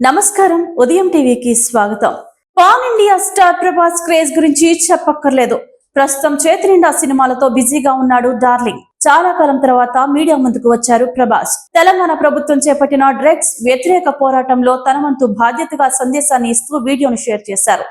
నమస్కారం. ఉదయం టీవీకి స్వాగతం. Pan India star Prabhas craze గురించి చెప్పక్కర్లేదు. ప్రస్తుతం చేతి నిండా సినిమాలతో బిజీగా ఉన్నాడు డార్లింగ్. చాలా కాలం తర్వాత మీడియా ముందుకు వచ్చారు ప్రభాస్. తెలంగాణ ప్రభుత్వం చేపట్టిన డ్రగ్స్ వ్యతిరేక పోరాటంలో తనవంతు బాధ్యతగా సందేశాన్ని ఇస్తూ వీడియోను షేర్ చేశారు.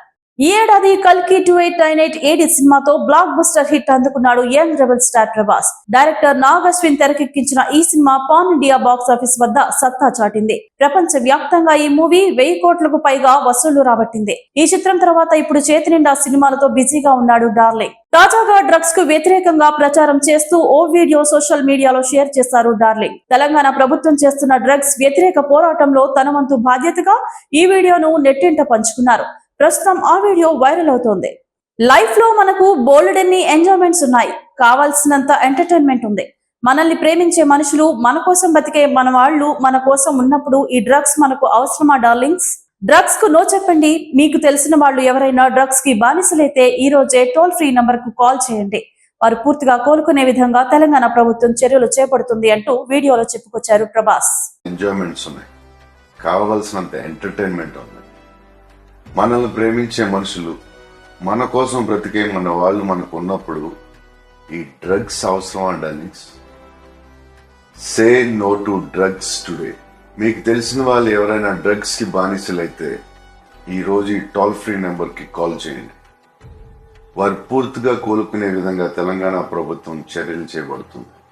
ఈ ఏడాది కల్కి two eight nine eight AD సినిమాతో బ్లాక్ బస్టర్ హిట్ అందుకున్నాడు young rebel star Prabhas. Director Nag Ashwin తెరకెక్కించిన ఈ సినిమా పాన్ ఇండియా బాక్స్ ఆఫీస్ వద్ద సత్తా చాటింది. ప్రపంచ వ్యాప్తంగా ఈ మూవీ వెయ్యి కోట్లకు పైగా వసూళ్ళు రాబట్టింది. ఈ చిత్రం తర్వాత ఇప్పుడు చేతి నిండా సినిమాలతో బిజీగా ఉన్నాడు డార్లింగ్. తాజాగా డ్రగ్స్కు వ్యతిరేకంగా ప్రచారం చేస్తూ ఓ వీడియో సోషల్ మీడియాలో షేర్ చేశారు డార్లింగ్. తెలంగాణ ప్రభుత్వం చేస్తున్న డ్రగ్స్ వ్యతిరేక పోరాటంలో తన వంతు బాధ్యతగా ఈ వీడియోను నెట్టింట పంచుకున్నారు. ప్రస్తుతం ఆ వీడియో వైరల్ అవుతోంది. లైఫ్లో మనకు బోల్డెన్ని ఎంజాయ్మెంట్స్ ఉన్నాయి. కావాల్సినంత ఎంటర్టైన్మెంట్ ఉంది. మనల్ని ప్రేమించే మనుషులు మన కోసం బతికే మన వాళ్ళు మన కోసం ఉన్నప్పుడు ఈ డ్రగ్స్ మనకు అవసరమా డార్లింగ్స్ డ్రగ్స్కు నో చెప్పండి. మీకు తెలిసిన వాళ్ళు ఎవరైనా డ్రగ్స్కి బానిసలైతే ఈ రోజే టోల్ ఫ్రీ నంబర్కు కాల్ చేయండి. వారు పూర్తిగా కోలుకునే విధంగా తెలంగాణ ప్రభుత్వం చర్యలు చేపడుతుంది అంటూ వీడియోలో చెప్పుకొచ్చారు ప్రభాస్. ఎంజాయ్మెంట్స్ ఉన్నాయి. కావలసినంత ఎంటర్టైన్మెంట్ ఉంది. మనల్ని ప్రేమించే మనుషులు మన కోసం బ్రతికే మన వాళ్ళు మనకు ఉన్నప్పుడు ఈ డ్రగ్స్ అవసరం darlings say no to drugs today మీకు తెలిసిన వాళ్ళు ఎవరైనా డ్రగ్స్కి బానిసలైతే ఈ రోజు ఈ టోల్ ఫ్రీ నెంబర్కి కాల్ చేయండి. వారు పూర్తిగా కోలుకునే విధంగా తెలంగాణ ప్రభుత్వం చర్యలు చేపడుతుంది.